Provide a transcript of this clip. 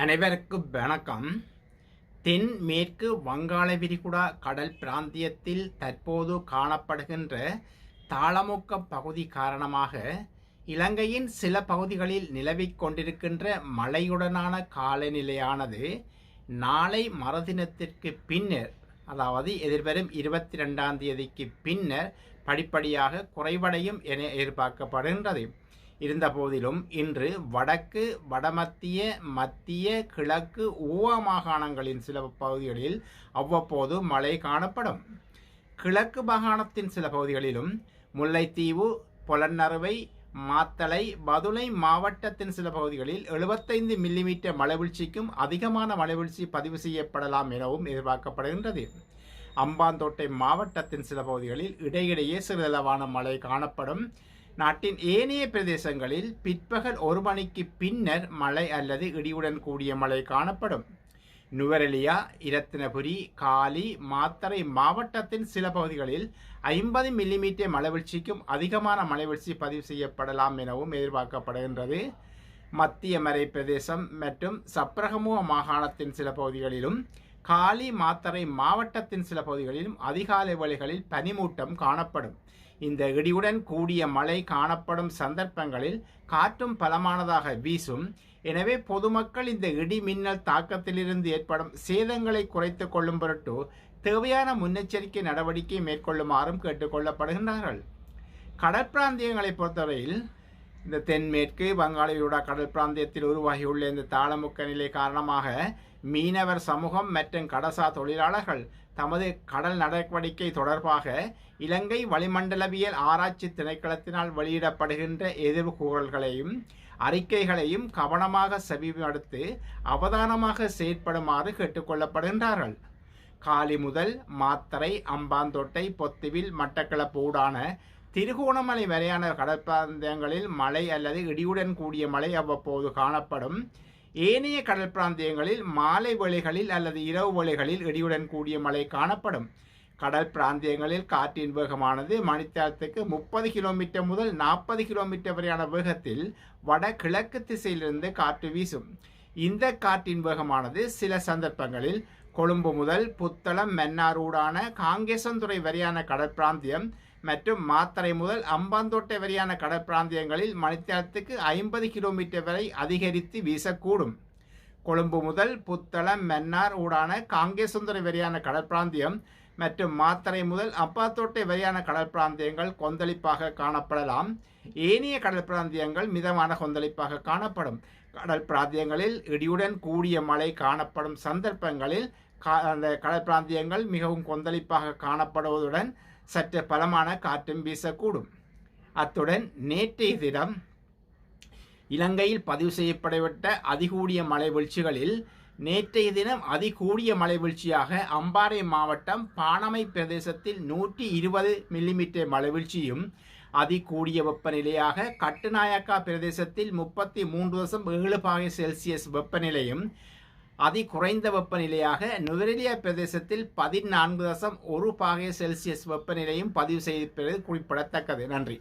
அனைவருக்கும் வணக்கம். தென் மேற்கு வங்காள விரிகுடா கடல் பிராந்தியத்தில் தற்போது காணப்படுகின்ற தாளமுக்க பகுதி காரணமாக இலங்கையின் சில பகுதிகளில் நிலவிக் கொண்டிருக்கின்ற மழையுடனான காலநிலையானது நாளை மறுதினத்திற்கு பின்னர் அதாவது எதிர்வரும் இருபத்தி ரெண்டாம் தேதிக்கு பின்னர் படிப்படியாக குறைவடையும் என எதிர்பார்க்கப்படுகின்றது. இருந்தபோதிலும் இன்று வடக்கு வடமத்திய மத்திய கிழக்கு ஊவா மாகாணங்களின் சில பகுதிகளில் அவ்வப்போது மழை காணப்படும். கிழக்கு மாகாணத்தின் சில பகுதிகளிலும் முல்லைத்தீவு பொலன்னறுவை மாத்தளை பதுளை மாவட்டத்தின் சில பகுதிகளில் எழுபத்தைந்து மில்லிமீட்டர் மழைவீழ்ச்சிக்கும் அதிகமான மழைவீழ்ச்சி பதிவு செய்யப்படலாம் எனவும் எதிர்பார்க்கப்படுகின்றது. அம்பாந்தோட்டை மாவட்டத்தின் சில பகுதிகளில் இடையிடையே சிறிதளவான மழை காணப்படும். நாட்டின் ஏனைய பிரதேசங்களில் பிற்பகல் ஒரு மணிக்கு பின்னர் மழை அல்லது இடியுடன் கூடிய மழை காணப்படும். நுவரெலியா இரத்தினபுரி காலி மாத்தறை மாவட்டத்தின் சில பகுதிகளில் ஐம்பது மில்லிமீட்டர் மழைவீழ்ச்சிக்கும் அதிகமான மழைவீழ்ச்சி பதிவு செய்யப்படலாம் எனவும் எதிர்பார்க்கப்படுகின்றது. மத்திய மறை பிரதேசம் மற்றும் சப்ரகமுக மாகாணத்தின் சில பகுதிகளிலும் காலி மாத்தரை மாவட்டத்தின் சில பகுதிகளிலும் அதிகாலை வேளைகளில் பனிமூட்டம் காணப்படும். இந்த இடியுடன் கூடிய மழை காணப்படும் சந்தர்ப்பங்களில் காற்றும் பலமானதாக வீசும். எனவே பொதுமக்கள் இந்த இடி மின்னல் தாக்கத்திலிருந்து ஏற்படும் சேதங்களை குறைத்து கொள்ளும் பொருட்டு தேவையான முன்னெச்சரிக்கை நடவடிக்கை மேற்கொள்ளுமாறும் கேட்டுக்கொள்ளப்படுகின்றார்கள் கடற்பிராந்தியங்களை பொறுத்தவரையில் இந்த தென்மேற்கு வங்காளவியோட கடல் பிராந்தியத்தில் உருவாகியுள்ள இந்த தாளமுக்க நிலை காரணமாக மீனவர் சமூகம் மற்றும் கடசா தொழிலாளர்கள் தமது கடல் நடவடிக்கை தொடர்பாக இலங்கை வளிமண்டலவியல் ஆராய்ச்சி திணைக்களத்தினால் வெளியிடப்படுகின்ற எதிர்கூறல்களையும் அறிக்கைகளையும் கவனமாக செவிமடுத்து அவதானமாக செயற்படுமாறு கேட்டுக்கொள்ளப்படுகின்றார்கள் காலி முதல் மாத்தரை அம்பாந்தோட்டை பொத்துவில் மட்டக்களப்பு ஊடான திருகோணமலை வரையான கடற்பிராந்தியங்களில் மழை அல்லது இடியுடன் கூடிய மழை அவ்வப்போது காணப்படும். ஏனைய கடல் பிராந்தியங்களில் மாலை வேளைகளில் அல்லது இரவு வேளைகளில் இடியுடன் கூடிய மழை காணப்படும். கடல் பிராந்தியங்களில் காற்றின் வேகமானது மணித்தளத்துக்கு முப்பது கிலோமீட்டர் முதல் நாற்பது கிலோமீட்டர் வரையான வேகத்தில் வட கிழக்கு திசையிலிருந்து காற்று வீசும். இந்த காற்றின் வேகமானது சில சந்தர்ப்பங்களில் கொழும்பு முதல் புத்தளம் மென்னாரூடான காங்கேசந்துறை வரையான கடற்பிராந்தியம் மற்றும் மாத்தறை முதல் அம்பாந்தோட்டை வரையான கடற்பிராந்தியங்களில் மணித்தளத்துக்கு ஐம்பது கிலோமீட்டர் வரை அதிகரித்து வீசக்கூடும். கொழும்பு முதல் புத்தளம் மென்னார் ஊடான காங்கேசுந்தரை வரையான கடற்பிராந்தியம் மற்றும் மாத்தறை முதல் அப்பாத்தோட்டை வரையான கடற்பிராந்தியங்கள் கொந்தளிப்பாக காணப்படலாம். ஏனைய கடல் பிராந்தியங்கள் மிதமான கொந்தளிப்பாக காணப்படும். கடல் பிராந்தியங்களில் இடியுடன் கூடிய மழை காணப்படும் சந்தர்ப்பங்களில் அந்த கடற்பிராந்தியங்கள் மிகவும் கொந்தளிப்பாக காணப்படுவதுடன் சற்று பலமான காற்றும் வீசக்கூடும். அத்துடன் நேற்றைய தினம் இலங்கையில் பதிவு செய்யப்படவிட்ட அதிகூடிய மழை வீழ்ச்சிகளில் நேற்றைய தினம் அதிகூடிய மழை வீழ்ச்சியாக அம்பாறை மாவட்டம் பாணமை பிரதேசத்தில் நூற்றி இருபது மில்லிமீட்டர் மழை வீழ்ச்சியும் அதிகூடிய வெப்பநிலையாக கட்டுநாயக்கா பிரதேசத்தில் முப்பத்தி மூன்று தசம் ஏழு பாகை செல்சியஸ் வெப்பநிலையும் அதி குறைந்த வெப்பநிலையாக நுவரெலியா பிரதேசத்தில் பதினான்கு தசம் ஒரு பாகை செல்சியஸ் வெப்பநிலையும் பதிவு செய்திருப்பது குறிப்பிடத்தக்கது. நன்றி.